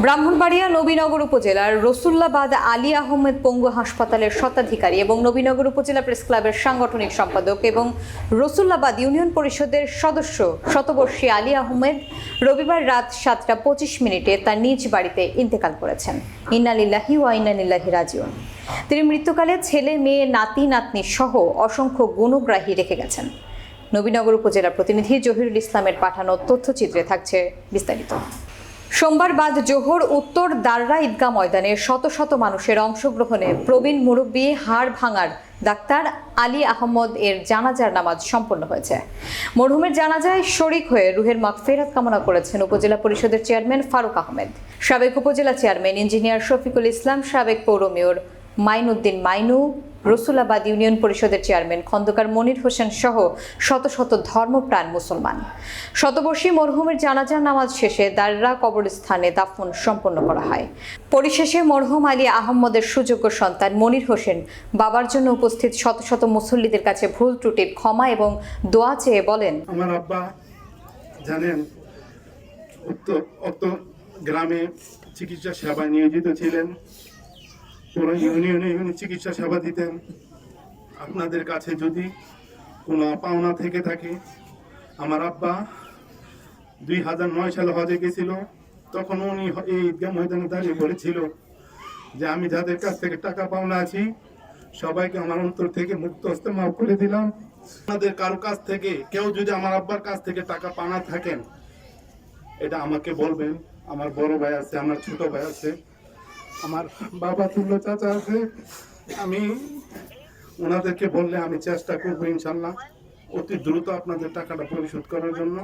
ব্রাহ্মণবাড়িয়া নবীনগর উপজেলার রসুল্লাবাদ আলী আহমেদ পঙ্গু হাসপাতালের স্বত্বাধিকারী এবং নবীনগর উপজেলা প্রেস ক্লাবের সাংগঠনিক সম্পাদক এবং রসুল্লাবাদ ইউনিয়ন পরিষদের সদস্য শতবর্ষী আলী আহমেদ রবিবার রাত সাতটা পঁচিশ মিনিটে তার নিজ বাড়িতে ইন্তেকাল করেছেন। ইন্নালিল্লাহি ওয়া ইন্নালিল্লাহি রাজিউন। তিনি মৃত্যুকালে ছেলে, মেয়ে, নাতি, নাতনি সহ অসংখ্য গুণগ্রাহী রেখে গেছেন। নবীনগর উপজেলা প্রতিনিধি জহিরুল ইসলামের পাঠানো তথ্যচিত্রে থাকছে বিস্তারিত। সোমবার বাদ জোহর, উত্তর দাররা ঈদগাহ ময়দানে শত শত মানুষের অংশগ্রহণে প্রবীণ মুরব্বী হাড় ভাঙার ডাক্তার আলী আহমদ এর জানাজার নামাজ সম্পন্ন হয়েছে। মরহুমের জানাজায় শরিক হয়ে রুহের মাগফেরাত কামনা করেছেন উপজেলা পরিষদের চেয়ারম্যান ফারুক আহমেদ। সাবেক উপজেলা চেয়ারম্যান ইঞ্জিনিয়ার শফিকুল ইসলাম, সাবেক পৌর মেয়র মাইনুদ্দিন মাইনু রসুলাবাদ ইউনিয়ন পরিষদের চেয়ারম্যান খন্দকার মনির হোসেন সহ শত শত ধর্মপ্রাণ মুসলমান। শতবর্ষী মরহুমের জানাজার নামাজ শেষে দাররা কবরস্থানে দাফন সম্পন্ন করা হয়। পরিশেষে মরহুম আলী আহম্মদের সুযোগ্য সন্তান মনির হোসেন বাবার জন্য উপস্থিত শত শত মুসল্লিদের কাছে ভুল ত্রুটির ক্ষমা এবং দোয়া চেয়ে বলেন, আমার আব্বা জানেন গ্রামে চিকিৎসা সেবায় নিয়োজিত ছিলেন। পুরো ইউনিয়নে উনি চিকিৎসা সেবা দিতেন। আপনাদের কাছে যদি কোনো পাওনা থেকে থাকে, আমার আব্বা দুই হাজার নয় সালে হজে গেছিল, তখন উনি এই ঈদগাহ ময়দানে দাঁড়িয়ে বলেছিল যে, আমি যাদের কাছ থেকে টাকা পাওনা আছি, সবাইকে আমার অন্তর থেকে মুক্ত হস্তে মাফ করে দিলাম। আপনাদের কারও কাছ থেকে, কেউ যদি আমার আব্বার কাছ থেকে টাকা পানা থাকেন, এটা আমাকে বলবেন। আমার বড় ভাই আছে, আমার ছোট ভাই আছে। আমার বাবা তুল্য চাচা আছে, আমি ওনাদেরকে বললে আমি চেষ্টা করব ইনশাল্লাহ, অতি দ্রুত আপনাদের টাকাটা পরিশোধ করার জন্য।